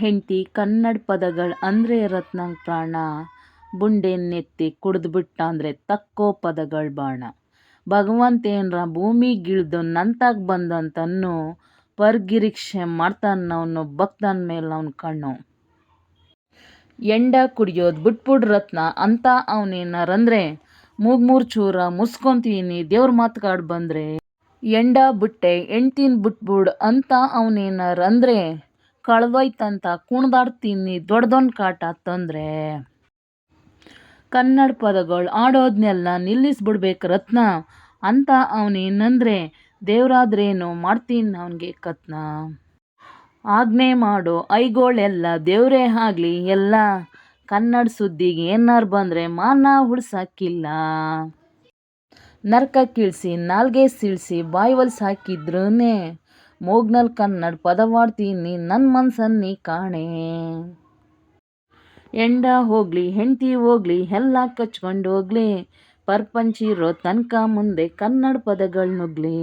ಹೆಂಡ್ತಿ ಕನ್ನಡ ಪದಗಳು ಅಂದರೆ ರತ್ನ ಪ್ರಾಣ ಬುಂಡೆನೆತ್ತಿ ಕುಡ್ದ್ಬಿಟ್ಟಾಂದ್ರೆ ತಕ್ಕೋ ಪದಗಳು ಬಾಣ. ಭಗವಂತೇನ್ರ ಭೂಮಿಗಿಳಿದು ನಂತಾಗ್ ಬಂದಂತನ್ನು ಪರ್ಗಿರಿಕ್ಷೆ ಮಾಡ್ತಾನವ್ನು ಭಕ್ತನ್ ಮೇಲೆ ಅವ್ನ ಕಣ್ಣು. ಎಂಡ ಕುಡಿಯೋದ್ ಬಿಟ್ಬಿಡ್ ರತ್ನ ಅಂತ ಅವನೇನಾರಂದ್ರೆ ಮೂಗ್ ಮೂರ್ ಚೂರ ಮುಸ್ಕೊಂತೀನಿ ದೇವ್ರ ಮಾತುಗಾಡ್ ಬಂದ್ರೆ. ಎಂಡ ಬಿಟ್ಟೆ ಹೆಂಡ್ತಿನ್ ಬಿಟ್ಬಿಡ್ ಅಂತ ಅವನೇನಾರಂದ್ರೆ ಕಳ್ದೋಯ್ತಂತ, ಕುಣ್ದಾಡ್ತೀನಿ ದೊಡ್ಡದೊಂದು ಕಾಟ ತಂದ್ರೆ. ಕನ್ನಡ ಪದಗಳು ಆಡೋದ್ನೆಲ್ಲ ನಿಲ್ಲಿಸ್ಬಿಡ್ಬೇಕು ರತ್ನ. ಅಂತ ಅವನೇನಂದ್ರೆ ದೇವ್ರಾದ್ರೇನು ಮಾಡ್ತೀನಿ ಅವನಿಗೆ ಕತ್ನ. ಆಜ್ಞೆ ಮಾಡೋ ಐಗೋಳೆಲ್ಲ ದೇವರೇ ಆಗ್ಲಿ, ಎಲ್ಲ ಕನ್ನಡ ಸುದ್ದಿಗೆ ಏನಾರ್ ಬಂದ್ರೆ ಮಾನ ನರ್ಕ ಕಿಳಿಸಿ, ನಾಲ್ಗೆ ಸೀಳ್ಸಿ ಬಾಯಿ ಹಾಕಿದ್ರೇ ಮೂಗ್ನಲ್ ಕನ್ನಡ ಪದವಾಡ್ತೀನಿ, ನನ್ ಮನ್ಸನ್ನಿ ಕಾಣೆ. ಎಂಡ ಹೋಗ್ಲಿ, ಹೆಂಡ್ತಿ ಹೋಗ್ಲಿ, ಎಲ್ಲ ಕಚ್ಕೊಂಡೋಗ್ಲಿ ಪರ್ಪಂಚಿರೋ ತನಕ ಮುಂದೆ ಕನ್ನಡ ಪದಗಳ್ ನುಗ್ಲಿ.